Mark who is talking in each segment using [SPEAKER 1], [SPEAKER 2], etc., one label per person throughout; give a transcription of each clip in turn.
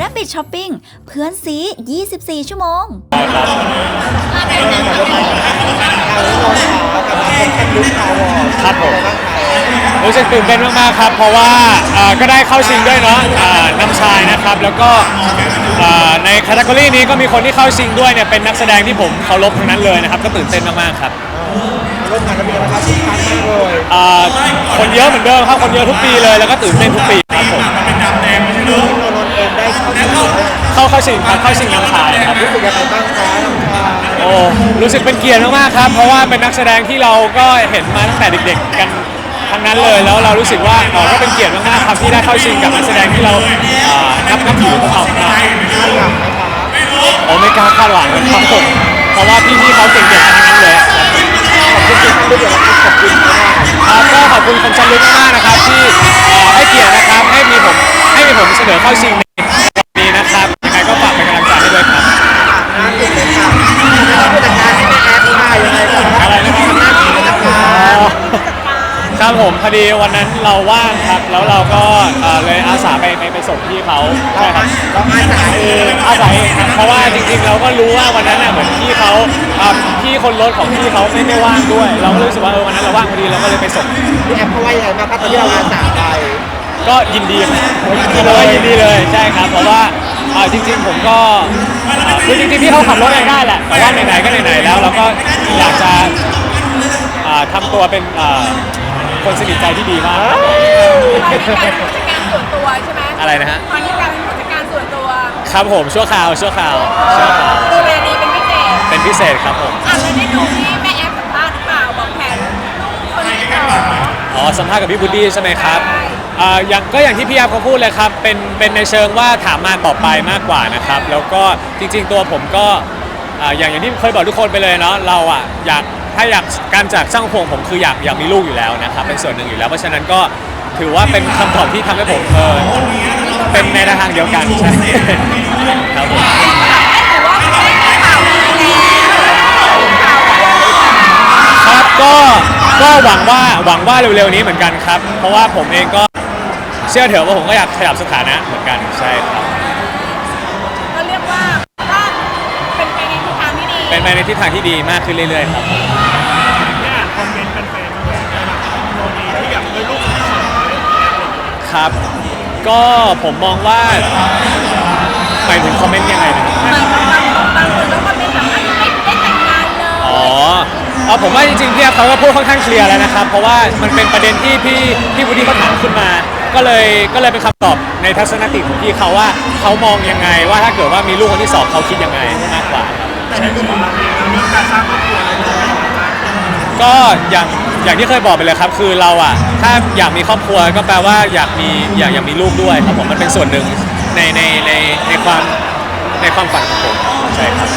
[SPEAKER 1] Rabbit Shopping เพื่อนซี 24 ชั่วโมง
[SPEAKER 2] ครับผมรู้สึกตื่นเต้นมากๆครับ เพราะว่าเอ่อก็ได้เข้าชิงด้วยเนาะอ่าน้ำชายนะครับ แล้วก็อ่าในแคตตากรีนี้ก็มีคนที่เข้าชิงด้วยเนี่ยเป็นนักแสดงที่ผมเคารพทั้งนั้นเลยนะครับ ก็ตื่นเต้นมากๆครับ
[SPEAKER 3] ร่วมงานกันเป็นยังไงบ้างครับ คึกคักมากเลย
[SPEAKER 2] อ่าคนเยอะเหมือนเดิมครับคนเยอะทุกปีเลยแล้วก็ตื่นเต้นทุกปีครับผม
[SPEAKER 3] ที่นนท์เองได้เข้าชิงแล้ว
[SPEAKER 2] เข้าเข้าชิงครับเข้าชิงน้ำชายครับ
[SPEAKER 3] รู้สึกยังไงบ้างคะน้ำชา
[SPEAKER 2] โอ้รู้สึกเป็นเกียรติมากๆครับ เพราะว่าเป็นนักแสดงที่เราก็เห็นมาตั้งแต่เด็กๆกันทั้งนั้นเลย แล้วเรารู้สึกว่าเออก็เป็นเกียรติมากๆครับที่ได้เข้าชิงกับนักแสดงที่เราอ่านับนับถือพวกเขามากโอ้ไม่กล้าคาดหวังกันครับผมเพราะว่าพี่ๆเขาเก่งๆกันทั้งนั้นเลย ครับก็ขอบคุณคนชันลึกมากๆนะครับที่ให้เกียรตินะครับให้มีผมให้มีผมเสนอเข้าชิง ดีวั
[SPEAKER 3] น
[SPEAKER 2] นั้
[SPEAKER 3] น
[SPEAKER 2] เราว่างครับ แล้วเราก็เอ่อเลยอาสาไปไปไปส่งพี่เขา
[SPEAKER 3] เรา
[SPEAKER 2] ใช่ครับ
[SPEAKER 3] เราอาสาเอง
[SPEAKER 2] อาสาเองครับเพราะว่าจริงๆ เราก็รู้ว่าวันนั้นน่ะเหมือนพี่เขาอ่าพี่คนรถของพี่เขาไม่ไม่ว่างด้วย เราก็รู้สึกว่าเออวันนั้นเราว่างพอดีเราก็เลยไปส่ง
[SPEAKER 3] พี่แอฟเขาว่ายังไงบ้างครับตอนที่เราอาสาไป
[SPEAKER 2] ก็ยินดีครับเราก็ยินดีเลยใช่ครับ เพราะว่าอ่าจริงๆผมก็อ่าคือจริงๆพี่เขาขับรถเองได้แหละแต่ว่าไหนๆก็ไหนๆแล้วเราก็อยากจะอ่าทำตัวเป็นอ่า คนสนิทใจที่ดีมากครับ
[SPEAKER 4] ตอนนี้กลายเป็นผู้จัดการส่วนตัวใช่ไหม
[SPEAKER 2] อะไรนะฮะ
[SPEAKER 4] ตอนนี้กลายเป็นผู้จัดการส่วนตัว
[SPEAKER 2] ครับผมชั่วคราวชั่วคราวชั่วคราว
[SPEAKER 4] ดูแลดีเป็นพิเศษ
[SPEAKER 2] เป็นพิเศษครับผม
[SPEAKER 4] อะแล้วได้ดูที่แม่แอฟสัมภาษณ์หรือเปล่าบอกแผนลูกคนที่สอง
[SPEAKER 2] อ๋อสัมภาษณ์กับพี่บูดดี้ใช่ไหมครับ
[SPEAKER 4] ใช่
[SPEAKER 2] อ่าอย่างก็อย่างที่พี่อาร์เขาพูดเลยครับ เป็นเป็นในเชิงว่าถามมาตอบไปมากกว่านะครับ แล้วก็จริง ๆ ตัวผมก็อ่าอย่างอย่างที่เคยบอกทุกคนไปเลยเนาะเราอะอยาก ถ้าอยากการจากสร้างพวงผมคืออยากอยากมีลูกอยู่แล้วนะครับเป็นส่วนหนึ่งอยู่แล้ว เพราะฉะนั้นก็ถือว่าเป็นคำตอบที่ทำให้ผมเออเป็นในทางเดียวกันใช่ครับผมครับก็ก็หวังว่าหวังว่าเร็วๆนี้เหมือนกันครับ เพราะว่าผมเองก็เชื่อเถอะว่าผมก็อยากขยับสถานะเหมือนกันใช่ครับ
[SPEAKER 4] เป็นไปในทิศทางที่ดี
[SPEAKER 2] มากขึ้นเรื่อยๆครับ
[SPEAKER 3] คอมเมนต์แฟนๆบ้างไหมโนดีที่แบบเออลูก
[SPEAKER 2] ครับ ก็ผมมองว่าหมายถึงคอมเมนต์ยังไงนะครับ
[SPEAKER 4] บางบางบางคนก็มาเป็นแบบอาจจะไม่ได้แต่งงานเลย
[SPEAKER 2] อ๋อเอาผมว่าจริงๆพี่แอฟเขาก็พูดค่อนข้างเคลียร์แล้วนะครับ เพราะว่ามันเป็นประเด็นที่พี่พี่วุฒิเขาถามขึ้นมา ก็เลยก็เลยเป็นคำตอบในทัศนคติของพี่เขาว่าเขามองยังไงว่าถ้าเกิดว่ามีลูกคนที่สองเขาคิดยังไงมากกว่า
[SPEAKER 3] แต่ในมุมของเราเองเราเรื่องการสร้างครอบครัวอะไรอย่างเงี้ย
[SPEAKER 2] ก็อย่างอย่างที่เคยบอกไปเลยครับ คือเราอะถ้าอยากมีครอบครัวก็แปลว่าอยากมีอยากอยากมีลูกด้วยครับผมมันเป็นส่วนหนึ่งในในในในความในความฝันของผมใช่ครับ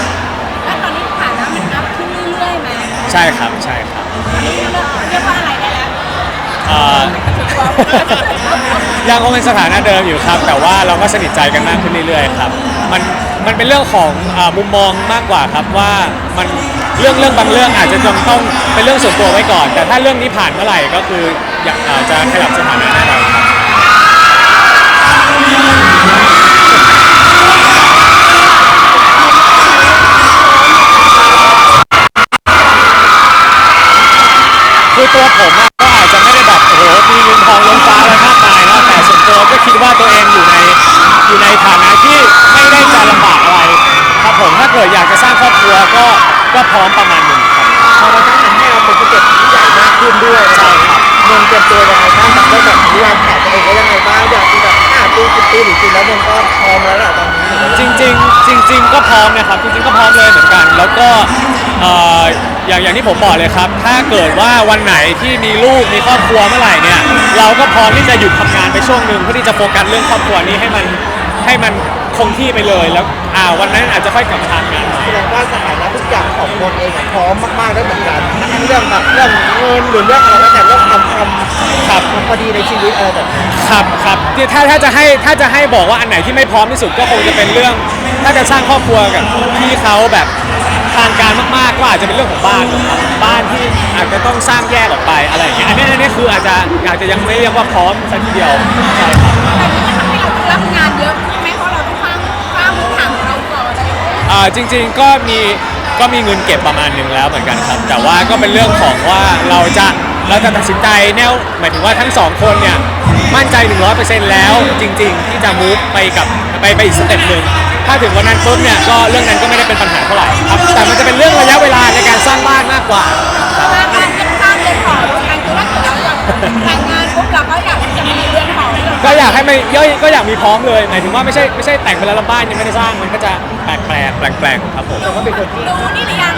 [SPEAKER 4] แล้วตอนนี้ฐานะมันอัพขึ้นเรื่อยๆไหม
[SPEAKER 2] ใช่ครับใช่ครับ
[SPEAKER 4] เรียกเรียกว่าอะไรได้แล้ว
[SPEAKER 2] เอ่อ ยังคงเป็นสถานะเดิมอยู่ครับ แต่ว่าเราก็สนิทใจกันมากขึ้นเรื่อยๆครับ มันมันเป็นเรื่องของอามุมมองมากกว่าครับว่ามันเรื่องเรื่องบางเรื่องอาจจะจำต้องเป็นเรื่องส่วนตัวไว้ก่อน แต่ถ้าเรื่องนี้ผ่านเมื่อไหร่ก็คืออยากอาจจะขยับสถานะแน่นอนครับ ผมถ้าเกิดอยากจะสร้างครอบครัวก็ก็พร้อมประมาณหนึ่งครับ
[SPEAKER 3] พอมาสร้างทำให้เราเป็นสเต็ปที่ใหญ่มากขึ้นด้วย
[SPEAKER 2] ใช่ครับ
[SPEAKER 3] นนท์เตรียมตัวยังไงบ้างแบบได้แบบวางแผนตัวเองไว้ยังไงบ้างอยากมีแบบห้าปีสิบปีหรือจริงแล้วนนท์ก็พร้อมแล้วแหละตอนนี้
[SPEAKER 2] จริงๆจริง ๆ ก็พร้อมนะครับจริงๆก็พร้อมเลยเหมือนกัน แล้วก็เอ่ออย่างอย่างที่ผมบอกเลยครับ ถ้าเกิดว่าวันไหนที่มีลูกมีครอบครัวเมื่อไหร่เนี่ย เราก็พร้อมที่จะหยุดทำงานไปช่วงหนึ่งเพื่อที่จะโฟกัสเรื่องครอบครัวนี้ให้มันให้มัน คงที่ไปเลยแล้วอ่าวันนั้นอาจจะค่อยกลับมาทำงานใหม่
[SPEAKER 3] แสดงว่าสถานะทุกอย่างของนนท์เองอะพร้อมมากๆได้เหมือนกันทั้งเรื่องแบบเรื่องเงินหรือเรื่องอะไรแล้วแต่เรื่องทำทำ
[SPEAKER 2] ครับ
[SPEAKER 3] พอดีในชีวิตอะไรแบบนี้
[SPEAKER 2] ครับครับที่ถ้าถ้าจะให้ถ้าจะให้บอกว่าอันไหนที่ไม่พร้อมที่สุดก็คงจะเป็นเรื่อง ถ้าจะสร้างครอบครัวกับพี่เขาแบบทางการมากๆก็อาจจะเป็นเรื่องของบ้านครับบ้านที่อาจจะต้องสร้างแยกออกไปอะไรอย่างเงี้ยอันนี้อันนี้คืออาจจะอาจจะยังไม่เรียกว่าพร้อมสักทีเดียวใช่ครับ
[SPEAKER 4] แต่นี่มันทำให้เราต้องรับงานเยอะ อ่า
[SPEAKER 2] จริงๆก็มีก็มีเงินเก็บประมาณหนึ่งแล้วเหมือนกันครับ แต่ว่าก็เป็นเรื่องของว่าเราจะเราจะตัดสินใจแนวหมายถึงว่าทั้งสองคนเนี่ยมั่นใจ 100%แล้วจริง ๆ ที่จะมูฟไปกับไปไปอีกสเต็ปหนึ่งถ้าถึงวันนั้นปุ๊บเนี่ยก็เรื่องนั้นก็ไม่ได้เป็นปัญหาเท่าไหร่ครับแต่มันจะเป็นเรื่องระยะเวลาในการสร้างบ้านมากกว่า
[SPEAKER 4] สร้างการสร้างเรือนหอรวมกันคือถ้าเกิดเราอยากแต่งงาน ก็อยาก
[SPEAKER 2] ให้ไม่ก็ก็อยากมีพร้อมเลยหมายถึงว่าไม่ใช่ไม่ใช่แต่งไปแล้วแล้วบ้านยังไม่ได้สร้างมันก็จะแปลกแปลกแปลกแปลกๆครับผม
[SPEAKER 3] แต่ว่าเป็นคนที่
[SPEAKER 4] ดูนี่หรือยัง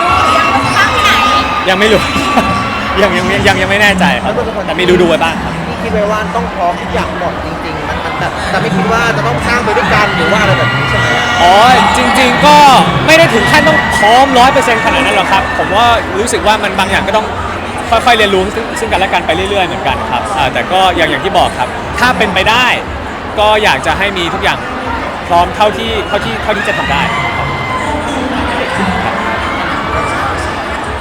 [SPEAKER 4] ดูหรือยังว่าสร้างที่ไหน
[SPEAKER 2] ยังไม่รู้ ยังยังยังยังไม่แน่ใจครับแต่มีดูดูๆไว้บ้างครับ
[SPEAKER 3] ที่คิดไว้ว่าต้องพร้อมทุกอย่างหมดจริงๆมันมันแบบแต่ไม่คิดว่าจะต้องสร้างไปด้วยกันหรือว่าอะไรแบบนี้ใช่ไหม
[SPEAKER 2] อ๋อจริง ๆ ก็ไม่ได้ถึงขั้นต้องพร้อมร้อยเปอร์เซ็นต์ขนาดนั้นหรอกครับ ผมว่ารู้สึกว่ามันบางอย่างก็ต้อง ค่อยๆเรียนรู้ซึ่งซึ่งกันและกันไปเรื่อยๆเหมือนกันครับอ่าแต่ก็อย่างอย่างที่บอกครับ ถ้าเป็นไปได้ ก็อยากจะให้มีทุกอย่างพร้อมเท่าที่เท่าที่เท่าที่จะทำได้ครับ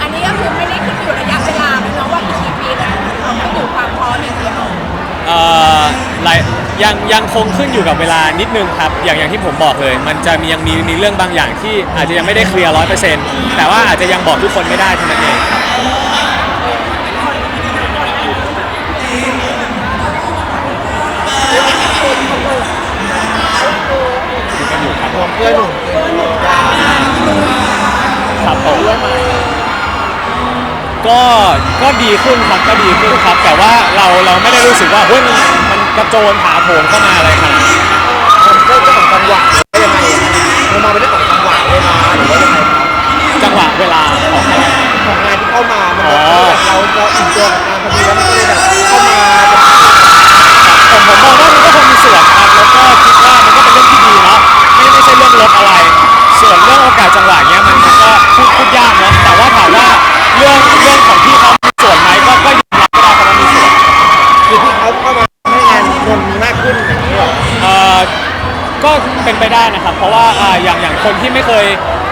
[SPEAKER 4] อันนี้ก็คือไม่ได้ขึ้นอยู่ระยะเวลาไม่เนาะว่าอีกกี่ปีนะเราก็อยู่ความพร้อมอย่างเดียว
[SPEAKER 2] เอ่อหลายยังยังคงขึ้นอยู่กับเวลานิดนึงครับอย่างอย่างที่ผมบอกเลย มันจะมียังมีมีเรื่องบางอย่างที่อาจจะยังไม่ได้เคลียร์ร้อยเปอร์เซ็นต์แต่ว่าอาจจะยังบอกทุกคนไม่ได้เท่านั้นเองครับ
[SPEAKER 3] รวมเพื่อนหนุ่มเพื่อนหนุ่มยา
[SPEAKER 2] ครับผมก็ก็ดีขึ้นครับก็ดีขึ้นครับ แต่ว่าเราเราไม่ได้รู้สึกว่าเฮ้ยมันมันกระโจนถาโถมเข้ามาอะไรขนาดนั้น
[SPEAKER 3] มันเรื่องของจังหวะได้ยังไงมันมาเป็นเรื่องของจังหวะเวลาหรือว่ายังไงครับ
[SPEAKER 2] จังหวะเวลาของอะไร
[SPEAKER 3] ของงานที่เข้ามา มันแบบเราเราอิ่มตัวกับงานพอดีแล้วมันก็เลยแบบเข้ามา
[SPEAKER 2] ผมผมมองว่ามันก็คงมีส่วน ก็เป็นไปได้นะครับ เพราะว่าอ่าอย่างอย่างคนที่ไม่เคย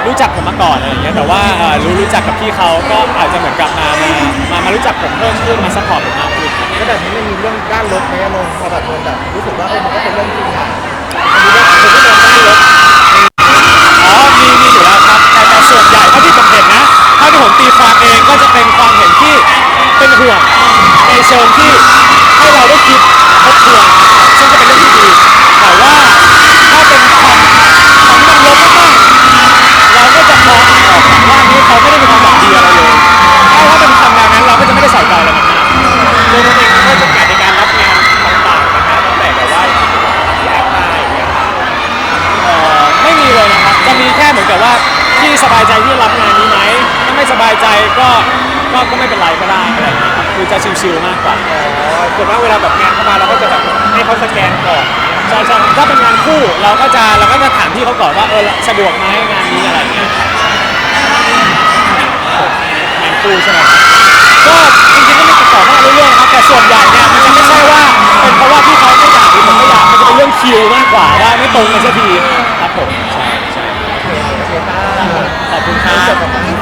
[SPEAKER 2] รู้จักผมมาก่อนอะไรอย่างเงี้ยแต่ว่าอ่ารู้รู้จักกับพี่เขาก็อาจจะเหมือนกับมามามามารู้จักผมเพิ่มขึ้นมาซัพพอร์ตผมมากขึ้น
[SPEAKER 3] แล้วแบบนี้มันมีเรื่องด้านลบไหมอะนนท์พอแบบนนท์แบบรู้สึกว่าเออมันก็เป็นเรื่องจริงอะมันมีเรื่องคนที่มองด้านลบ
[SPEAKER 2] อ๋อ มี มีอยู่แล้วครับ แต่แต่ส่วนใหญ่เท่าที่ผมเห็นนะ เท่าที่ผมตีความเองก็จะเป็นความเห็นที่เป็นห่วงในเชิงที่ให้เราได้คิดทบทวนนะครับซึ่งก็เป็นเรื่องที่ดี แต่ว่าถ้า เป็นคำคำที่มันลบมากๆเราก็จะมองออกว่านี้เขาไม่ได้มีความหวังดีอะไรเลยถ้าถ้าเป็นคำแนวนั้นเราก็จะไม่ได้ใส่ใจอะไรมันมากตัวผมเองก็จะการในการรับงานต่างๆนะครับตั้งแต่แบบว่าที่แอปมาอย่างเงี้ยครับเอ่อไม่มีเลยนะครับจะมีแค่เหมือนกับว่าที่สบายใจที่รับงานนี้ไหมถ้าไม่สบายใจก็ก็ก็ไม่เป็นไรก็ได้อะไรอย่างเงี้ยครับคือจะชิวๆมากกว่า
[SPEAKER 3] อ๋อส่วนมากเวลาแบบงานเข้ามาเราก็จะแบบให้เขาสแกนก่อน
[SPEAKER 2] ใช่ใช่ถ้าเป็นงานคู่เราก็จะเราก็จะถามพี่เขาก่อนว่าเออสะดวกไหมงานนี้อะไรเงี้ยงานคู่ใช่ไหมก็จริงๆก็ไม่ติดต่อเข้ามาเรื่อยๆนะครับแต่ส่วนใหญ่เนี่ยมันจะไม่ใช่ว่าเป็นเพราะว่าพี่เขาไม่อยากหรือผมไม่อยากมันจะเป็นเรื่องคิวมากกว่าว่าไม่ตรงกันสักทีครับผมใช่ใช่ขอบคุณครั
[SPEAKER 3] บ